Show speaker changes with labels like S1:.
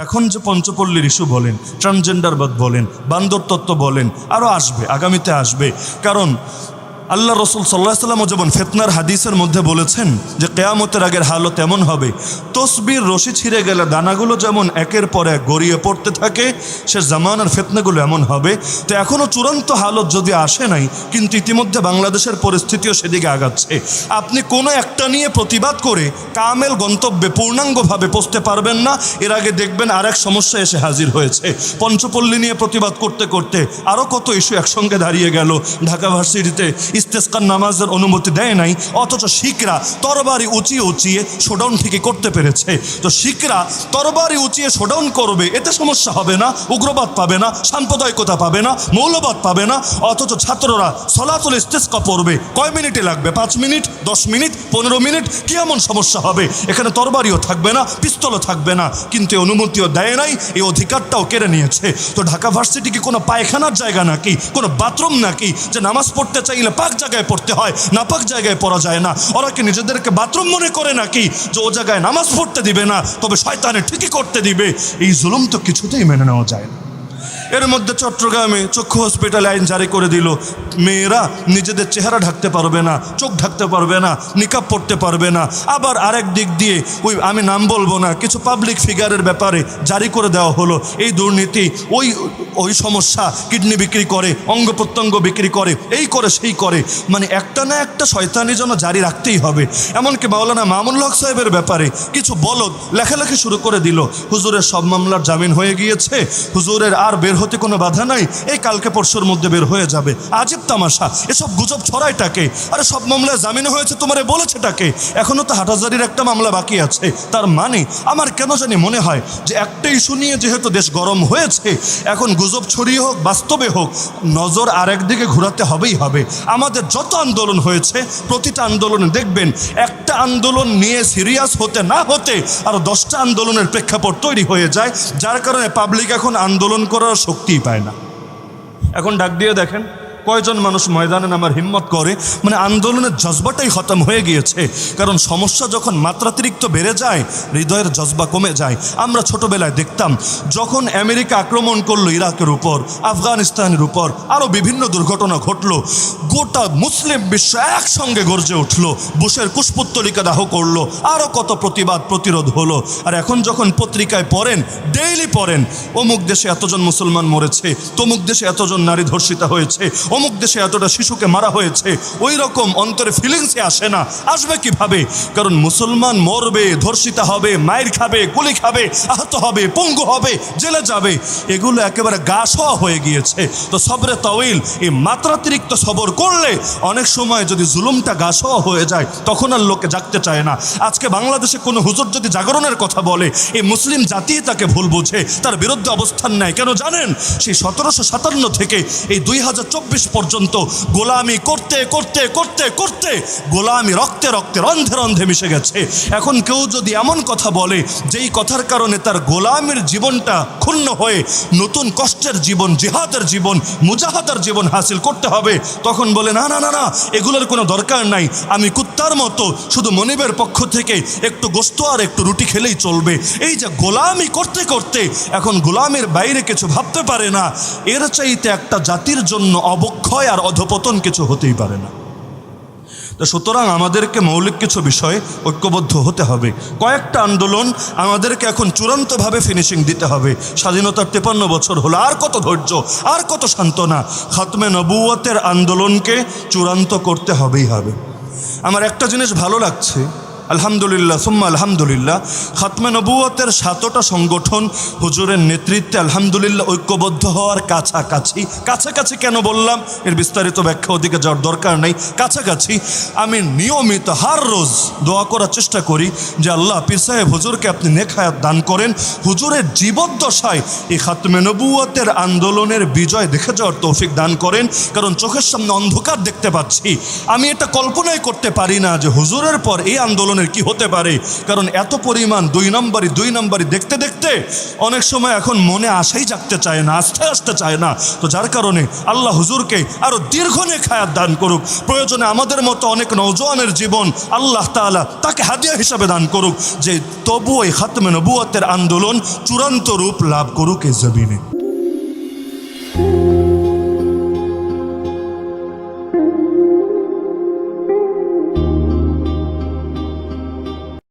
S1: এখন যে পঞ্চপল্লীর ইস্যু বলেন ট্রান্সজেন্ডারবাদ বলেন বান্দর তত্ত্ব বলেন আরও আসবে, আগামীতে আসবে। কারণ আল্লাহ রসুল সাল্লাহ সাল্লামও যেমন ফেতনার হাদিসের মধ্যে বলেছেন যে কেয়ামতের আগের হালত এমন হবে, তসবির রশি ছিঁড়ে গেলে দানাগুলো যেমন একের পর এক গড়িয়ে পড়তে থাকে, সে জামানার ফেতনাগুলো এমন হবে। তো এখনও চূড়ান্ত হালত যদি আসে নাই, কিন্তু ইতিমধ্যে বাংলাদেশের পরিস্থিতিও সেদিকে আগাচ্ছে। আপনি কোনো একটা নিয়ে প্রতিবাদ করে কামেল গন্তব্যে পূর্ণাঙ্গভাবে পৌঁছতে পারবেন না, এর আগে দেখবেন আর এক সমস্যা এসে হাজির হয়েছে। পঞ্চপল্লী নিয়ে প্রতিবাদ করতে করতে আরও কত ইস্যু একসঙ্গে দাঁড়িয়ে গেল ঢাকা ভার্সিটিতে। ইস্তেস্কার নামাজের অনুমতি দেয় নাই, অথচ শিখরা তরবারি উঁচিয়ে উঁচিয়ে শোডাউন ঠিকই করতে পেরেছে। তো শিখরা তরবারি উঁচিয়ে শোডাউন করবে, এতে সমস্যা হবে না, উগ্রবাদ পাবে না, সাম্প্রদায়িকতা পাবে না, মৌলবাদ পাবে না, অথচ ছাত্ররা সলাতুল ইস্তেস্কা পড়বে। কয় মিনিটে লাগবে? পাঁচ মিনিট, দশ মিনিট, পনেরো মিনিট? কি এমন সমস্যা হবে? এখানে তরবারিও থাকবে না, পিস্তলও থাকবে না, কিন্তু অনুমতিও দেয় নাই এই অধিকারটাও কেড়ে নিয়েছে। তো ঢাকা ভার্সিটি কি কোনো পায়খানার জায়গা নাকি? কোনো বাথরুম নাকি? যে নামাজ পড়তে চাইলে পাক জায়গায় পড়তে হয়, নাপাক জায়গায় পড়া যায় না। ওরা কি নিজেদেরকে বাথরুম মনে করে নাকি যে ও জায়গায় নামাজ পড়তে দিবে না, তবে শয়তানে ঠিকই করতে দিবে? এই জুলুম তো কিছুতেই মেনে নেওয়া যায় না। এর মধ্যে চট্টগ্রামে চক্ষু হসপিটালে আইন জারি করে দিল। মেয়েরা নিজেদের চেহারা ঢাকতে পারবে না, চোখ ঢাকতে পারবে না নিকাব পড়তে পারবে না। আবার আরেক দিক দিয়ে, ওই আমি নাম বলব না, কিছু পাবলিক ফিগারের ব্যাপারে জারি করে দেওয়া হলো। এই দুর্নীতি, ওই ওই সমস্যা কিডনি বিক্রি করে, অঙ্গ প্রত্যঙ্গ বিক্রি করে, এই করে, সেই করে। মানে একটা না একটা শয়তানি যেন জারি রাখতেই হবে। এমনকি মাওলানা মামুল হক সাহেবের ব্যাপারে কিছু বলদ লেখালেখি শুরু করে দিল। হুজুরের সব মামলার জামিন হয়ে গিয়েছে। হুজুরের আর বের হতে কোনো বাধা নাই। এই কালকে পরশুর মধ্যে বের হয়ে যাবে। আজীব তামাশা। এসব গুজব ছড়ায়টাকে আরে সব মামলায় জামিন হয়েছে তোমারে বলেছেটাকে। এখনও তো হাটাজারির একটা মামলা বাকি আছে। তার মানে আমার কেন জানি মনে হয় যে একটা ইস্যু নিয়ে যেহেতু দেশ গরম হয়েছে, এখন গুজব ছড়িয়ে হোক, বাস্তবে হোক, নজর আরেক দিকে ঘোরাতে হবেই হবে। আমাদের যত আন্দোলন হয়েছে, প্রতিটা আন্দোলনে দেখবেন একটা আন্দোলন নিয়ে সিরিয়াস হতে না হতে আরও দশটা আন্দোলনের প্রেক্ষাপট তৈরি হয়ে যায়। যার কারণে পাবলিক এখন আন্দোলন করার শক্তিই পায় না। এখন ডাক দিয়ে দেখেন কয়জন মানুষ ময়দানে নামার হিম্মত করে? মানে আন্দোলনের জজবাটাই খতম হয়ে গিয়েছে। কারণ সমস্যা যখন মাত্রাতিরিক্ত বেড়ে যায়, হৃদয়ের জজবা কমে যায়। আমরা ছোটবেলায় দেখতাম, যখন আমেরিকা আক্রমণ করল ইরাকের উপর, আফগানিস্তানের উপর আরও বিভিন্ন দুর্ঘটনা ঘটলো, গোটা মুসলিম বিশ্ব একসঙ্গে গর্জে উঠল, বুশের কুশপুত্তলিকা দাহ করল আরও কত প্রতিবাদ, প্রতিরোধ হলো। আর এখন যখন পত্রিকায় পড়েন ডেইলি পড়েন, অমুক দেশে এতজন মুসলমান মরেছে, তমুক দেশে এতজন নারী ধর্ষিতা হয়েছে অমুক দেশে এতটা শিশুকে মারা হয়েছে ওই রকম অন্তরে ফিলিংসে আসে না। আসবে কীভাবে? কারণ মুসলমান মরবে, ধর্ষিতা হবে, মায়ের খাবে গুলি খাবে, আহত হবে, পঙ্গু হবে, জেলে যাবে। এগুলো একেবারে গাছ হওয়া হয়ে গিয়েছে। তো সবরে তাওইল এই মাত্রাতিরিক্ত সবর করলে অনেক সময় যদি জুলুমটা গাছ হওয়া হয়ে যায়, তখন আর লোকে জাগতে চায় না। আজকে বাংলাদেশে কোনো হুজুর যদি জাগরণের কথা বলে, এই মুসলিম জাতি তাকে ভুল বুঝে, তার বিরুদ্ধে অবস্থান নেয়। কেন জানেন? সেই সতেরোশো সাতান্ন থেকে এই দুই হাজার চব্বিশ পর্যন্ত গোলামি করতে করতে করতে করতে গোলামি রক্তে রক্তে রন্ধে রন্ধে মিশে গেছে। এখন কেউ যদি এমন কথা বলে, যেই কথার কারণে তার গোলামের জীবনটা ক্ষুণ্ণ হয়ে নতুন কষ্টের জীবন, জিহাদের জীবন, মুজাহাদার জীবন হাসিল করতে হবে, তখন বলে, না না না না, এগুলোর কোনো দরকার নাই। আমি কুত্তার মতো, শুধু মনিবের পক্ষ থেকে একটু গোস্ত আর একটু রুটি খেলেই চলবে। এই যে গোলামি করতে করতে এখন গোলামের বাইরে কিছু ভাবতে পারে না। এর চাইতে একটা জাতির জন্য অবক্ষয় আর অধপতন কিছু হতেই পারে না। তো সুতরাং আমাদেরকে মৌলিক কিছু বিষয়ে ঐক্যবদ্ধ হতে হবে। কয়েকটা আন্দোলন আমাদেরকে এখন চূড়ান্তভাবে ফিনিশিং দিতে হবে। স্বাধীনতার তেপান্ন বছর হলো, আর কত ধৈর্য, আর কত সান্ত্বনা। খাতমে নবুয়তের আন্দোলনকে চূড়ান্ত করতে হবেই হবে। আমার একটা জিনিস ভালো লাগছে আলহামদুলিল্লাহ, সুম্মা আলহামদুলিল্লাহ। খাতমে নবুয়তের সাতটা সংগঠন হুজুরের নেতৃত্বে আলহামদুলিল্লাহ ঐক্যবদ্ধ হওয়ার কাছাকাছি কাছাকাছি কেন বললাম? এর বিস্তারিত ব্যাখ্যা ওদিকে যাওয়ার দরকার নেই। কাছাকাছি আমি নিয়মিত হার রোজ দোয়া করার চেষ্টা করি যে আল্লাহ পীর সাহেব হুজুরকে আপনি নেখায়াত দান করেন। হুজুরের জীবদ্দশায় এই খাতমে নবুয়তের আন্দোলনের বিজয় দেখে যাওয়ার তৌফিক দান করেন। কারণ চোখের সামনে অন্ধকার দেখতে পাচ্ছি। আমি এটা কল্পনাই করতে পারি না যে হুজুরের পর এই আন্দোলন ধরনের কি হতে পারে? কারণ এত পরিমাণ দুই নম্বরই দুই নম্বরই দেখতে দেখতে অনেক সময় এখন মনে আশাই জাগতে চায় না আস্তে আসতে চায় না। তো যার কারণে আল্লাহ হুজুরকে আরও দীর্ঘনে খায়াত দান করুক। প্রয়োজনে আমাদের মতো অনেক নৌজওয়ানের জীবন আল্লাহ তাআলা তাকে হাদিয়া হিসাবে দান করুক যে তবুও এই খাতমে নবুয়তের আন্দোলন চূড়ান্ত রূপ লাভ করুক এই জমিনে।